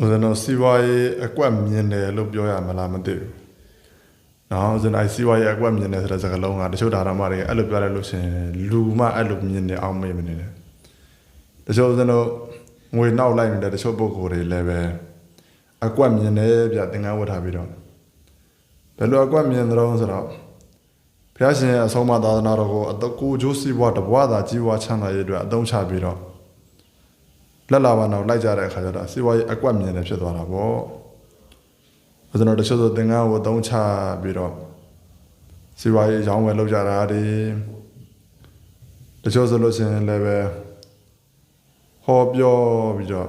ဦးဇင်းတို့စီးပွားရေးအကွက်မြင်တယ်လို့ပြောရမလားမသိဘူး။နော်ဦးဇင်းတို့အဲစီးပွားရေးအကွက်မြင်တယ်ဆိုတဲ့စကားလုံးကတချို့ဒါရမတွေအဲ့လိုပြောလိုက်လို့ရှိရင်လူမှအဲ့လိုမြင်နေအောင်မေ့မနေတယ်။တချို့ဦးဇင်းတို့ငွေနောက်လိုက်နေတဲ့တချို့ပုဂ္ဂိုလ်တွေလည်းပဲအကွက်မြင်တယ်ဗျသင်္ကန်းဝတ်ထားပြီးတော့ဘယ်လိုအကွက်မြင်သလဲဆိုတော့ဘုရားရှင်ရဲ့အဆုံးအမသာသနာတော်ကိုအတကူကျိုးစီးပွားတဘွားသာကြီးပွားချမ်းသာရေးအတွက်အသုံးချပြီးတော့ လက်လာပါတော့လိုက်ကြတဲ့အခါကျတော့စီဝါရေးအကွက်မြင်တယ်ဖြစ်သွားတာပေါ့။ဘုရားတော်တချို့ဆိုသင်္ကန်းကိုသုံးချပြီးတော့စီဝါရေးရောင်းဝယ်လုပ်ကြတာဒီတချို့ဆိုလို့ရှိရင်လည်းပဲဟောပြောပြီးတော့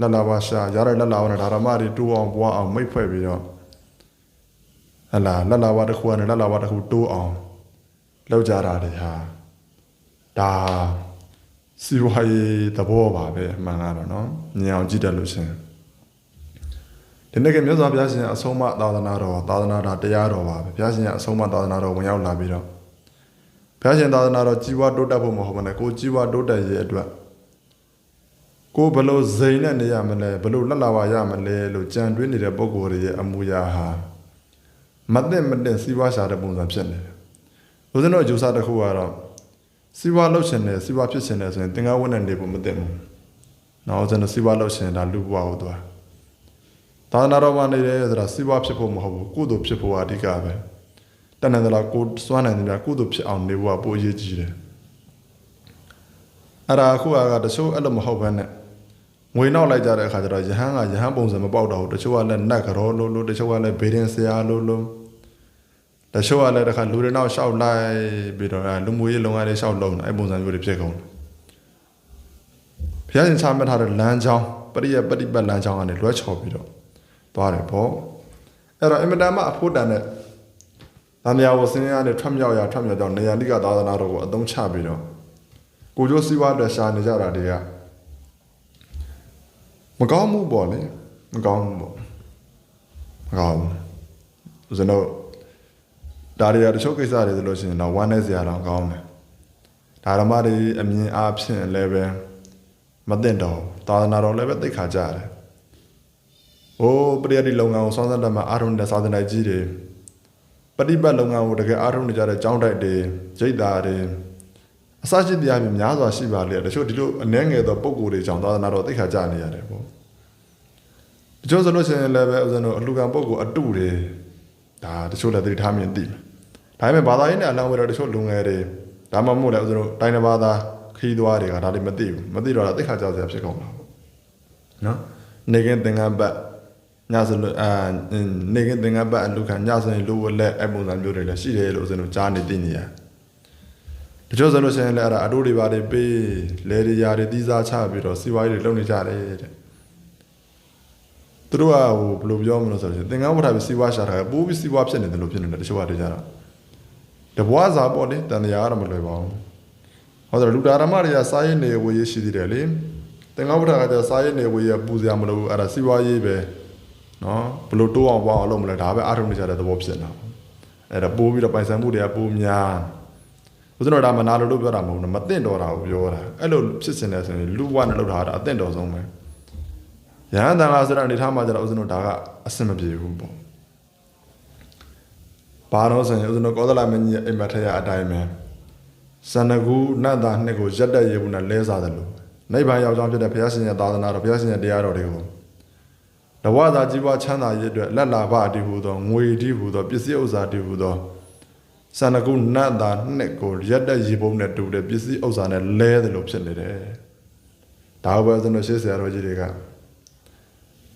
လက်လာပါရှာရတဲ့လက်လာပါနဲ့ဓမ္မတွေတိုးအောင်ပွားအောင်မိတ်ဖွဲ့ပြီးတော့ဟလာလက်လာပါတစ်ခုကနေလက်လာပါတစ်ခုတိုးအောင်လုပ်ကြတာတွေဟာဒါ စီဝါရေးသဘောပါပဲအမှန်ကတော့နော်မြင်အောင်ကြည့်တတ်လို့ရှင်ဒီနေ့ကမြတ်စွာဘုရားရှင်အဆုံးအမသာသနာတော်သာသနာတော်တရားတော်ပါပဲဘုရားရှင်ရဲ့အဆုံးအမသာသနာတော်ဝင်ရောက်လာပြီးတော့ဘုရားရှင်သာသနာတော်ကြီးပွားတိုးတက်ဖို့မဟုတ်ဘဲနဲ့ကိုကြီးပွားတိုးတက်ရေးအတွက်ကိုဘလို့ဇိမ်နဲ့နေရမလဲဘလို့လက်လာပါရမလဲလို့ကြံတွေးနေတဲ့ပုံကိုယ်ရဲ့အမူအရာဟာမသိမသိစီးပွားရှာတဲ့ပုံစံဖြစ်နေတယ်။ဦးဇင်းတို့အကျိုးစားတစ်ခုကတော့ စီးပွားလှုပ်ရှင်တယ်စီးပွားဖြစ်ရှင်တယ်ဆိုရင်သင်္ကန်းဝတ်နဲ့နေဖို့မသိဘူး။နောက်ကျွန်တော်စီးပွားလှုပ်ရှင်ဒါလူဘဝကိုသွား။သာသနာတော်မှာနေတယ်ဆိုတာစီးပွားဖြစ်ဖို့မဟုတ်ဘူးကုသိုလ်ဖြစ်ဖို့အဓိကပဲ။တဏ္ဍာလားကိုစွမ်းနိုင်တယ်များကုသိုလ်ဖြစ်အောင်နေဖို့ကပိုအရေးကြီးတယ်။အဲ့ဒါအခုကတချို့အဲ့လိုမဟုတ်ဘဲနဲ့ငွေနောက်လိုက်ကြတဲ့အခါကျတော့ယဟန်ကယဟန်ပုံစံမပေါက်တော့ဘူးတချို့ကလည်းနတ်ကြောလို့လို့တချို့ကလည်းဘေးရင်ဆရာလို့လို့ တချို့ကလည်းတခါလူတွေနောက်ရှောက်လိုက်ပြီးတော့အဲလူမှုရေးလုပ်ငန်းတွေရှောက်လုံးအဲ့ပုံစံမျိုးတွေဖြစ်ကုန်တယ်ဘုရားရှင်ချမှတ်ထားတဲ့လမ်းကြောင်းပရိယပฏิပတ်လမ်းကြောင်းကနေလွှဲချော်ပြီးတော့သွားတယ်ပေါ့အဲ့တော့အင်မတန်မှအဖို့တန်တဲ့သံဃာဝဆင်းရဲနဲ့ထွက်မြောက်ရထွက်မြောက်ကြောင်းနေရလိကသာသနာတော်ကိုအသုံးချပြီးတော့ကိုကျိုးစည်းဝါးအတွက်ရှာနေကြတာတွေကမကောင်းမှုပေါ့လေမကောင်းမှုပေါ့မကောင်းဘူးဦးဇင်းတို့ ဒါတွေကတချို့ကိစ္စတွေဆိုလို့ရှိရင်တော့ဝမ်းနေစရာတော့ကောင်းတယ်ဒါဓမ္မတွေအမြင်အားဖြင့်လည်းပဲမသိတော့သာသနာတော်လည်းပဲသိခါကြတယ်။ဟိုပရိယတ်ဒီလုပ်ငန်းကိုစောင့်စမ်းတတ်မှအာရုံနဲ့စာသင်တိုက်ကြီးတွေပฏิပတ်လုပ်ငန်းကိုတကယ်အာရုံနေကြတဲ့ကျောင်းတိုက်တွေရိတ်သားတွေအစရှိတရားမျိုးများစွာရှိပါလေတချို့ဒီလိုအနှဲငယ်သောပုံကိုယ်တွေကြောင့်သာသနာတော်သိခါကြနေရတယ်ပေါ့။တချို့ဆိုလို့ရှိရင်လည်းပဲဥစဉ်တို့အလှကံပုံကိုအတုတွေဒါတချို့လည်းသတိထားမြင်သိမယ်။ ဒါပေမဲ့ဘာသာရေးနဲ့အလောင်းဝဲတော့တချို့လူငယ်တွေဒါမှမဟုတ်လည်းဥစဉ်တို့တိုင်းတစ်ပါးသားခီးသွားတွေကဒါတွေမသိဘူးမသိတော့သိခါကြစရာဖြစ်ကုန်တာပေါ့နော်နေကင်းသင်္ကန်းပတ်ညဆိုလို့အာနေကင်းသင်္ကန်းပတ်အလူခံညဆိုရင်လူဝလက်အပုံစံမျိုးတွေလည်းရှိတယ်လို့ဥစဉ်တို့ကြားနေသိနေရတချို့ဆိုလို့ရှိရင်လည်းအဲ့ဒါအတိုးတွေပါတွေပေးလဲတွေရာတွေတီးစားချပြီးတော့စီဝါးရေးတွေလုပ်နေကြတယ်တဲ့သူတို့ကဟိုဘယ်လိုပြောမလို့ဆိုတော့သင်္ကန်းဝတ်ထားပြီးစီဝါရှာထားပိုးပြီးစီဝါဖြစ်နေတယ်လို့ဖြစ်နေတယ်တချို့ကတည်းကတ ဘွားစာပေါ့လေတန်တရားကတော့မလွယ်ပါဘူးဟောတယ်လူဒါရမတွေကစားရင်နေဝေးရရှိသေးတယ်လေသင်္ကန်းဝတ်ထားကကျစားရင်နေဝေးရပူစရာမလိုဘူးအဲ့ဒါစီဝါရေးပဲနော်ဘယ်လိုတိုးအောင်ပေါအောင်လုပ်မလဲဒါပဲအားထုတ်နေကြတဲ့သဘောဖြစ်နေတာအဲ့ဒါပိုးပြီးတော့ပိုင်ဆိုင်မှုတွေကပိုးများဦးဇင်းတော်ဒါမနာလို့လို့ပြောတာမဟုတ်ဘူးမသိတော်တာကိုပြောတာအဲ့လိုဖြစ်စင်တယ်ဆိုရင်လူဘဝနဲ့လောက်တာအသိတော်ဆုံးပဲရဟန်းတန်ခါဆိုတဲ့အနေထားမှာကျတော့ဦးဇင်းတို့ဒါကအဆင်မပြေဘူးပေါ့ ဘာလို့ဆိုရင်ဦးဇင်းတို့ကောသလမင်းကြီးရဲ့အိမ်မက်ထရအတိုင်းပဲဇန္နကူနတ်သားနှစ်ကိုရက်တက်ရေဘူးနဲ့လဲစားတယ်လို့နိဗ္ဗာန်ရောက်ကြောင်းဖြစ်တဲ့ဘုရားရှင်ရဲ့သာသနာတော်ဘုရားရှင်ရဲ့တရားတော်တွေကိုတဝါသာကြီးပွားချမ်းသာရေးအတွက်လက်လာဘအတိဟုသောငွေတိဟုသောပစ္စည်းဥစ္စာတိဟုသောဇန္နကူနတ်သားနှစ်ကိုရက်တက်ရေပုံးနဲ့တူတဲ့ပစ္စည်းဥစ္စာနဲ့လဲတယ်လို့ဖြစ်နေတယ်ဒါဘယ်ဆိုလို့ရှေ့ဆရာတော်ကြီးတွေက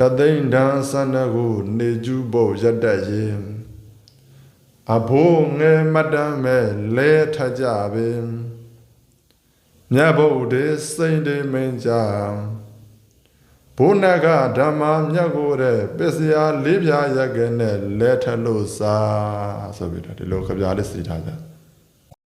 တသိန်းတန်းစန္ဒကိုနေကျူးဖို့ရက်တက်ရင် အဘိုးငယ်မတမ်းမဲ့လဲထကြပင်မြတ်ဗုဒ္ဓစိန်တေမင်းကြဘုနကဓမ္မမြတ်ကိုတဲ့ပစ္စယလေးပြားရက်ကနဲ့လဲထလို့စားဆိုပြီးတော့ဒီလိုခပြလေးစီထားကြ